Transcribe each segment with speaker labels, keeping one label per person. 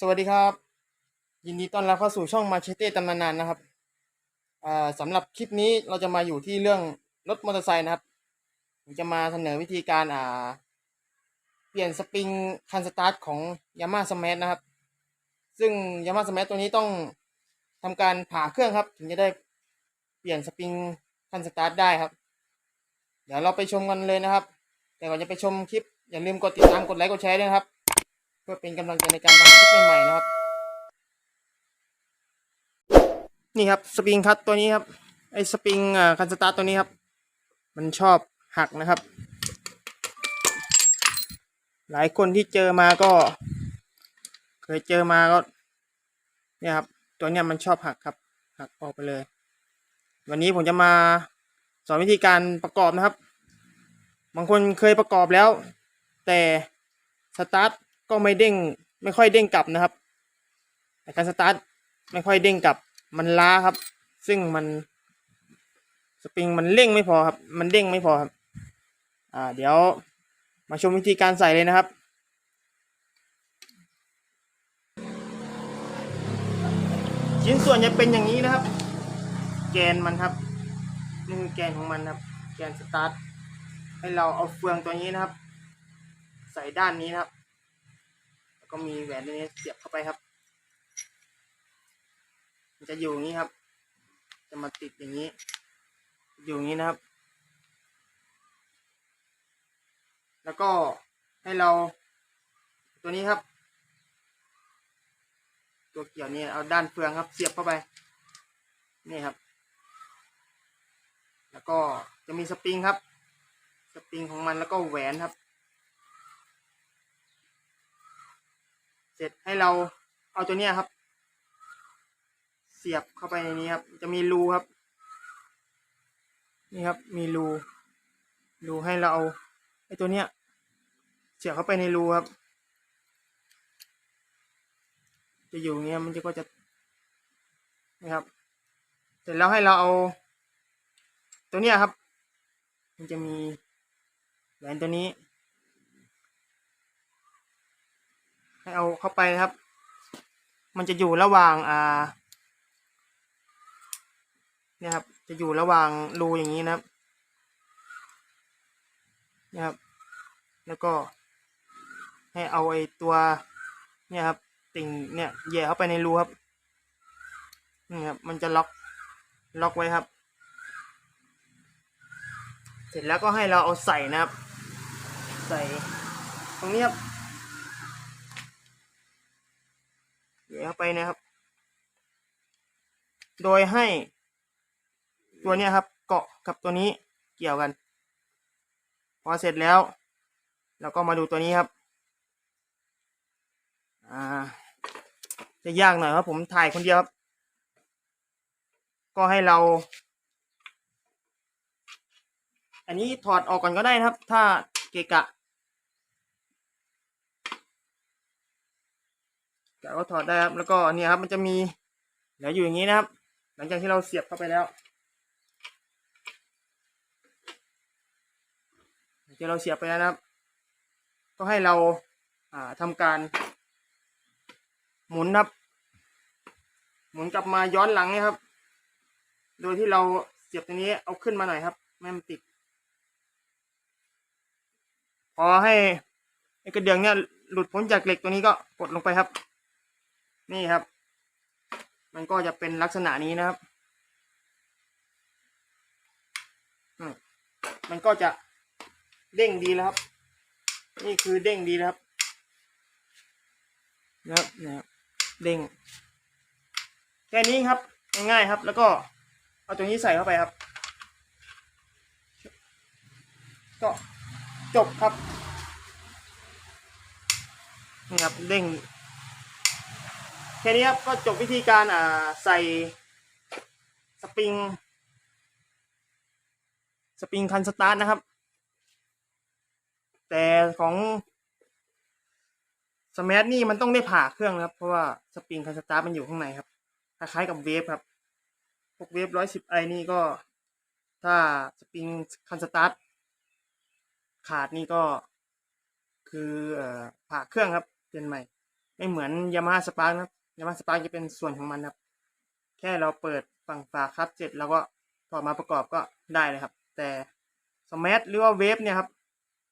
Speaker 1: สวัสดีครับ ยินดีต้อนรับเข้าสู่ช่องมาเชเต้ตำนานนะครับอ่าสำหรับคลิปนี้เราจะมาอยู่ที่เรื่องรถมอเตอร์ไซค์นะครับผมจะมาเสนอวิธีการอ่า เปลี่ยนสปริงคันสตาร์ทของ Yamaha Smash นะครับ ซึ่ง Yamaha Smash ตัวนี้ต้องทำการผ่าเครื่องครับ ถึงจะได้เปลี่ยนสปริงคันสตาร์ทได้ครับ เดี๋ยวเราไปชมกันเลยนะครับ แต่ก่อนจะไปชมคลิปอย่าลืมกดติดตามกดไลค์กดแชร์ด้วยครับ พื่อเป็นกำลังใจในการทำคลิปใหม่ๆนะครับ นี่ครับสปริงคัตตัวนี้ครับไอ้สปริงอ่าคันสตาร์ตัวนี้ครับ มันชอบหักนะครับ หลายคนที่เจอมาก็ เคยเจอมาก็เนี่ยครับ ตัวเนี้ยมันชอบหักครับ หักออกไปเลย วันนี้ผมจะมาสอนวิธีการประกอบนะครับ บางคนเคยประกอบแล้ว แต่สตาร์ท ก็ไม่เด้งไม่ค่อยเด้งกลับนะครับแต่การสตาร์ทไม่ค่อยเด้งกลับ มันล้าครับ ซึ่งมันสปริงมันเร่งไม่พอครับ มันเด้งไม่พอครับ อ่า เดี๋ยวมาชมวิธีการใส่เลยนะครับ ชิ้นส่วนจะเป็นอย่างนี้นะครับ แกนมันครับนี่คือแกนของมันครับ แกนสตาร์ทให้เราเอาเฟืองตัวนี้นะครับ ใส่ด้านนี้นะครับ ก็มีแหวนนี้เสียบเข้าไปครับ มันจะอยู่อย่างนี้ครับ จะมาติดอย่างนี้ อยู่อย่างนี้นะครับ แล้วก็ให้เราตัวนี้ครับ ตัวเกี่ยวนี้เอาด้านเฟืองครับ เสียบเข้าไป นี่ครับ แล้วก็จะมีสปริงครับ สปริงของมันแล้วก็แหวนครับ เสร็จให้เราเอาตัวเนี้ยครับ เสียบเข้าไปในนี้ครับ จะมีรูครับ นี่ครับ มีรูรูให้เราเอาไอ้ตัวเนี้ย เสียบเข้าไปในรูครับ จะอยู่อย่างเงี้ยมันจะก็จะนะครับ เสร็จแล้วให้เราเอา ตัวเนี้ยครับ มันจะมีแหวนตัวนี้ ให้เอาเข้าไปนะครับ มันจะอยู่ระหว่างอ่าเนี่ยครับ จะอยู่ระหว่างรูอย่างนี้นะครับนะครับ แล้วก็ให้เอาไอ้ตัว เนี่ยครับ ติ่งเนี่ยแย่เข้าไปในรูครับนี่ครับ มันจะล็อกล็อกไว้ครับ เสร็จแล้วก็ให้เราเอาใส่นะครับ ใส่ ตรงนี้ครับ แหย่เข้าไปนะครับ โดยให้ตัวนี้ครับ เกาะกับตัวนี้เกี่ยวกัน พอเสร็จแล้วเราก็มาดูตัวนี้ครับอ่าจะยากหน่อยครับผมถ่ายคนเดียวครับ ก็ให้เรา อันนี้ถอดออกก่อนก็ได้ครับ ถ้าเกะกะ กะก็ถอดได้ครับ แล้วก็เนี่ยครับ มันจะมีเหลืออยู่อย่างนี้นะครับ หลังจากที่เราเสียบเข้าไปแล้วหลังจากเราเสียบไปแล้วนะครับ ก็ให้เราอ่าทำการ หมุนครับ หมุนกลับมาย้อนหลังนี่ยครับ โดยที่เราเสียบตรงนี้เอาขึ้นมาหน่อยครับไม่ให้มันติดพอให้ไอ้กระเดื่องเนี่ยหลุดพ้นจากเหล็กตัวนี้ก็กดลงไปครับ นี่ครับ มันก็จะเป็นลักษณะนี้นะครับมมันก็จะเด้งดีแล้วครับ นี่คือเด้งดีแล้วครับนะครับนะครับเด้งแค่นี้ครับง่ายๆครับ แล้วก็เอาตัวนี้ใส่เข้าไปครับ ก็จบครับนี่ครับเด้ง แค่นี้ครับก็จบวิธีการอ่าใส่สปริง สปริงคันสตาร์ทนะครับ แต่ของสมาร์ทนี่มันต้องได้ผ่าเครื่องนะครับ เพราะว่าสปริงคันสตาร์ทมันอยู่ข้างในครับคล้ายๆกับเวฟครับพวกเวฟร้อยสิบไอนี่ก็ ถ้าสปริงคันสตาร์ทขาดนี่ก็คืออผ่าเครื่องครับเปลี่ยนใหม่ ไม่เหมือนยามาฮ่าสปาร์นะครับ ยามาฮ่าสปาร์กจะเป็นส่วนของมันครับ แค่เราเปิดฝั่งฝาครับเสร็จแล้วก็ถอดมาประกอบก็ได้เลยครับ แต่สมัทหรือว่าเวฟเนี่ยครับ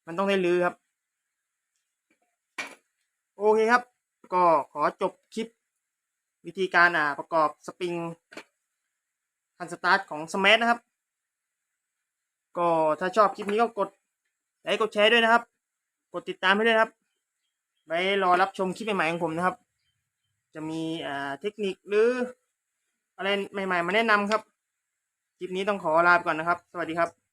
Speaker 1: มันต้องได้รื้อครับ โอเคครับ ก็ขอจบคลิป วิธีการอ่าประกอบสปริงคันสตาร์ทของสมัทนะครับ ก็ถ้าชอบคลิปนี้ก็กดไลค์กดแชร์ด้วยนะครับ กดติดตามให้ด้วยครับ ไว้รอรับชมคลิปใหม่ๆของผมนะครับ จะมีอ่าเทคนิคหรืออะไรใหม่ ๆ มาแนะนำครับ คลิปนี้ต้องขอลาไปก่อนนะครับ สวัสดีครับ